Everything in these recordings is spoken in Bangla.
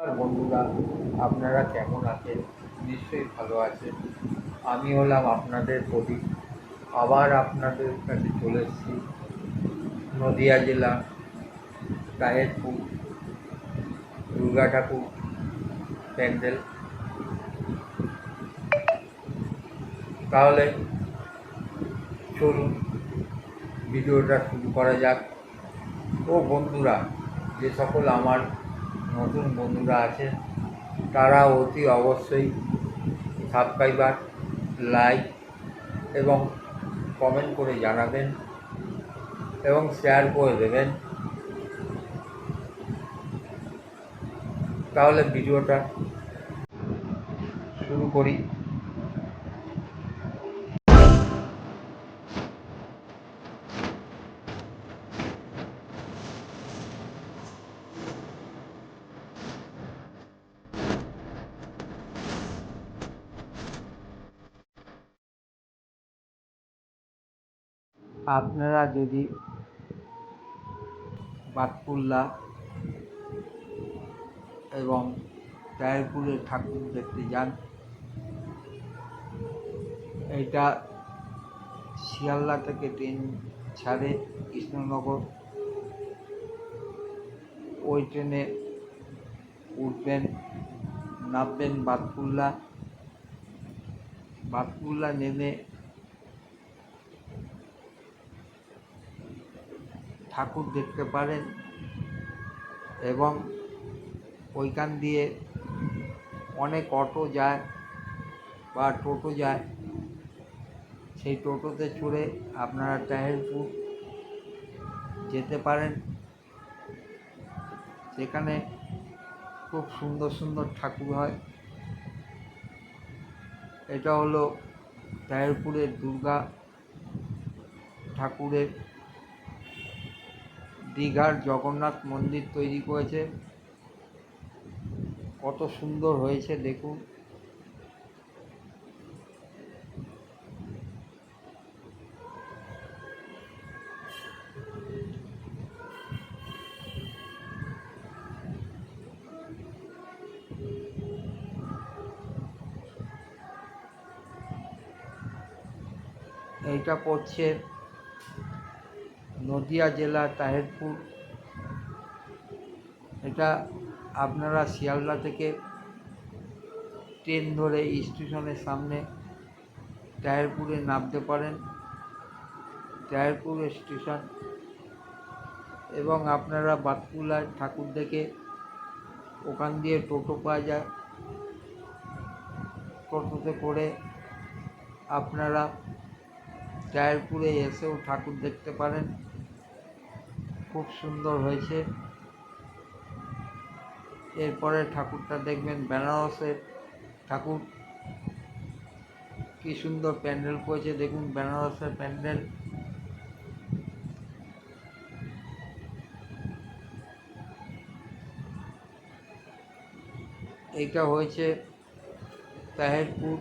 আর বন্ধুরা, আপনারা কেমন আছেন? নিশ্চয়ই ভালো আছেন। আমি হলাম আপনাদের প্রদীপ। আবার আপনাদের কাছে চলে এসেছি। নদিয়া জেলা তাহেরপুর দুর্গা ঠাকুর প্যান্ডেল। তাহলে চলুন ভিডিওটা শুরু করা যাক। ও বন্ধুরা, যে সকল আমার নতুন বন্ধুরা আছে, তারা অতি অবশ্যই সাবস্ক্রাইবার লাইক এবং কমেন্ট করে জানাবেন এবং শেয়ার করে দেবেন। তাহলে ভিডিওটা শুরু করি। আপনারা যদি বাতকুল্লা এবং টায়ারপুরের ঠাকুর দেখতে যান এটা শিয়ালদা থেকে ট্রেন ছাড়ে কৃষ্ণনগর। ওই ট্রেনে উঠবেন, নামবেন বাতকুল্লা। বাতকুল্লা নেমে ঠাকুর দেখতে পারেন এবং ওইখান দিয়ে অনেক অটো যায় বা টোটো যায়। সেই টোটোতে চড়ে আপনারা তাহেরপুর যেতে পারেন। সেখানে খুব সুন্দর সুন্দর ঠাকুর হয়। এটা হলো তাহেরপুরের দুর্গা ঠাকুরের দীঘার জগন্নাথ মন্দির তৈরি করেছে। কত সুন্দর হয়েছে দেখুন। এইটা পড়ছে নদিয়া জেলা তাহেরপুর। এটা আপনারা শিয়ালদা থেকে ট্রেন ধরে স্টেশনের সামনে টায়ারপুরে নামতে পারেন। টায়ারপুর স্টেশন এবং আপনারা বাতকুলার ঠাকুর দেখে ওখান দিয়ে টোটো পাওয়া যায়। টোটোতে করে আপনারা টায়ারপুরে এসেও ঠাকুর দেখতে পারেন। খুব সুন্দর হয়েছে। এরপরে ঠাকুরটা দেখবেন, বেনারসের ঠাকুর। কি সুন্দর প্যান্ডেল করেছে, দেখুন বেনারসের প্যান্ডেল। এইটা হয়েছে তাহেরপুর।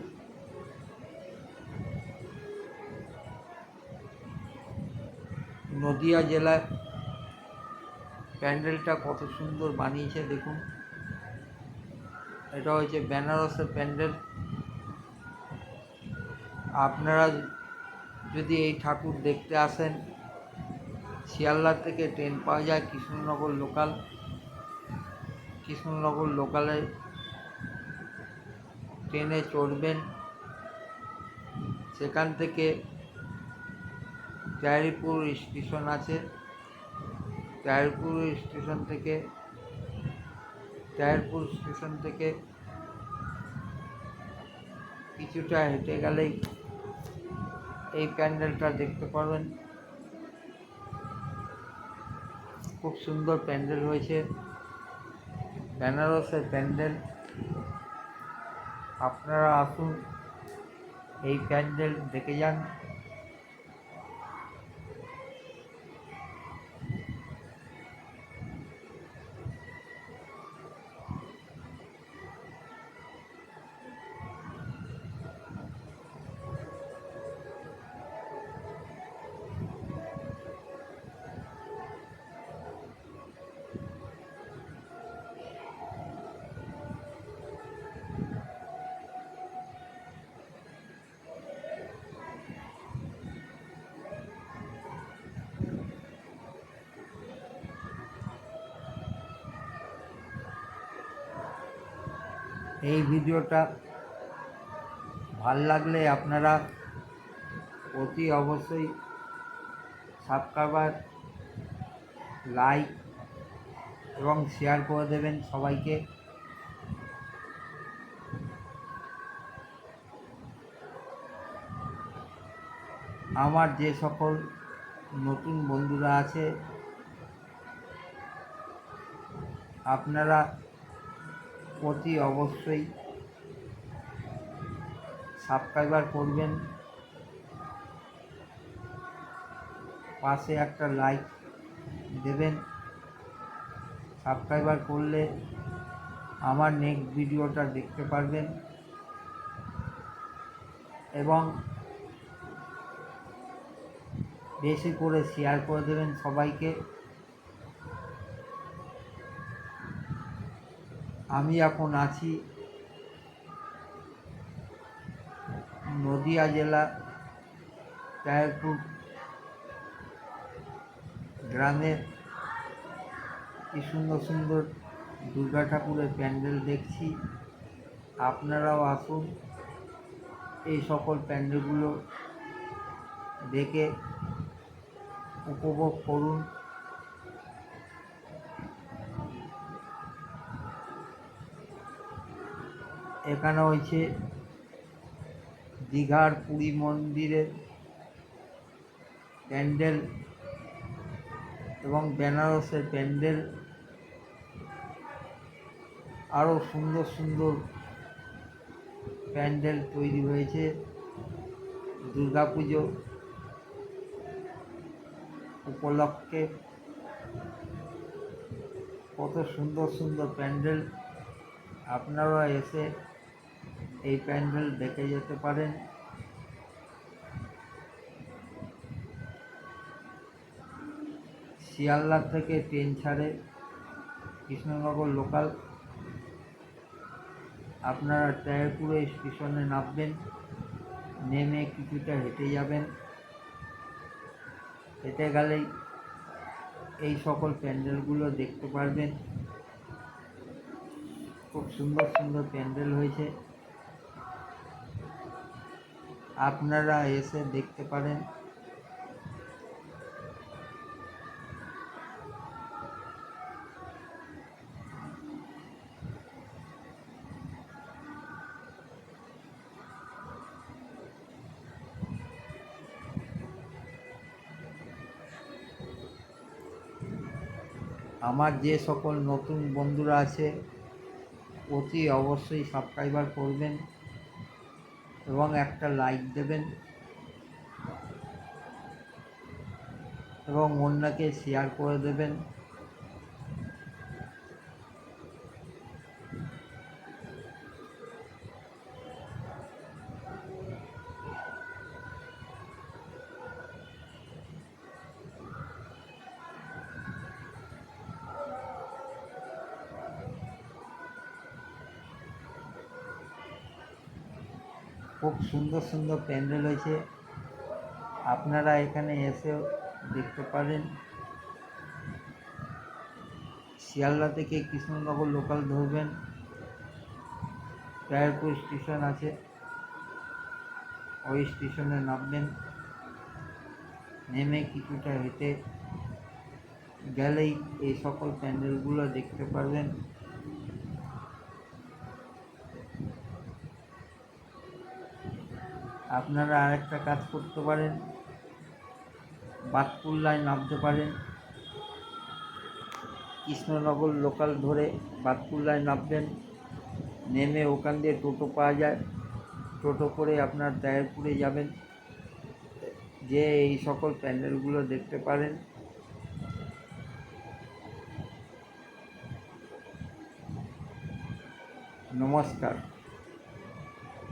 নদিয়া জেলায় প্যান্ডেলটা কত সুন্দর বানিয়েছে, দেখুন। এটা হচ্ছে বেনারসের প্যান্ডেল। আপনারা যদি এই ঠাকুর দেখতে আসেন শিয়ালদা থেকে ট্রেন পাওয়া যায় কৃষ্ণনগর লোকাল। কৃষ্ণনগর লোকালে ট্রেনে চড়বেন। সেখান থেকে টায়ারিপুর স্টেশন আছে। টায়ারপুর স্টেশন থেকে টায়ারপুর স্টেশন থেকে কিছুটা হেঁটে গেলেই এই প্যান্ডেলটা দেখতে পাবেন খুব সুন্দর প্যান্ডেল হয়েছে। বেনারসের প্যান্ডেল। আপনারা আসুন, এই প্যান্ডেল দেখে যান। এই ভিডিওটা ভালো লাগলে আপনারা অতি অবশ্যই সাবস্ক্রাইবার, লাইক এবং শেয়ার করে দেবেন সবাইকে। আমার যে সকল নতুন বন্ধুরা আছে, আপনারা অতি অবশ্যই সাবস্ক্রাইবার করবেন। পাশে একটা লাইক দেবেন। সাবস্ক্রাইবার করলে আমার নেক্সট ভিডিওটা দেখতে পারবেন। এবং বেশি করে শেয়ার করে দেবেন সবাইকে। আমি এখন আছি নদিয়া জেলা টায়ারপুর গ্রামের কি সুন্দর সুন্দর দুর্গা ঠাকুরের প্যান্ডেল দেখছি। আপনারাও আসুন এই সকল প্যান্ডেলগুলো দেখে উপভোগ করুন। এখানে হয়েছে দীঘার পুরী মন্দিরের প্যান্ডেল এবং বেনারসের প্যান্ডেল। আরও সুন্দর সুন্দর প্যান্ডেল তৈরি হয়েছে, দুর্গাপুজো উপলক্ষে। কত সুন্দর সুন্দর প্যান্ডেল, আপনারা এসে এই প্যান্ডেল দেখে যেতে পারেন। শিয়ালদা থেকে ট্রেন ছাড়ে কৃষ্ণনগর লোকাল। আপনারা টায়ারপুরে স্টেশনে নামবেন, নেমে কিছুটা হেঁটে যাবেন। হেঁটে গেলেই এই সকল প্যান্ডেলগুলো দেখতে পারবেন। খুব সুন্দর সুন্দর প্যান্ডেল হয়েছে। আপনারা এসে দেখতে পারেন। আমার যে সকল নতুন বন্ধুরা আছে অতি অবশ্যই সাবস্ক্রাইবার করবেন। এবং একটা লাইক দেবেন। এবং অন্যকে শেয়ার করে দেবেন। খুব সুন্দর সুন্দর প্যান্ডেল হয়েছে। আপনারা এখানে এসেও দেখতে পারেন। শিয়ালদা থেকে কৃষ্ণনগর লোকাল ধরবেন। টায়ারপুর স্টেশন আছে। ওই স্টেশনে নামবেন। নেমে কিছুটা হেঁটে গেলেই এই সকল প্যান্ডেলগুলো দেখতে পারবেন। আপনারা আরেকটা কাজ করতে পারেন। বাতকুল্লায় নামতে পারেন। কৃষ্ণনগর লোকাল ধরে বাতকুল্লায় নামবেন। নেমে ওখান দিয়ে টোটো পাওয়া যায়। টোটো করে আপনার দায়েরপুরে যাবেন। যে এই সকল প্যান্ডেলগুলো দেখতে পারেন। নমস্কার।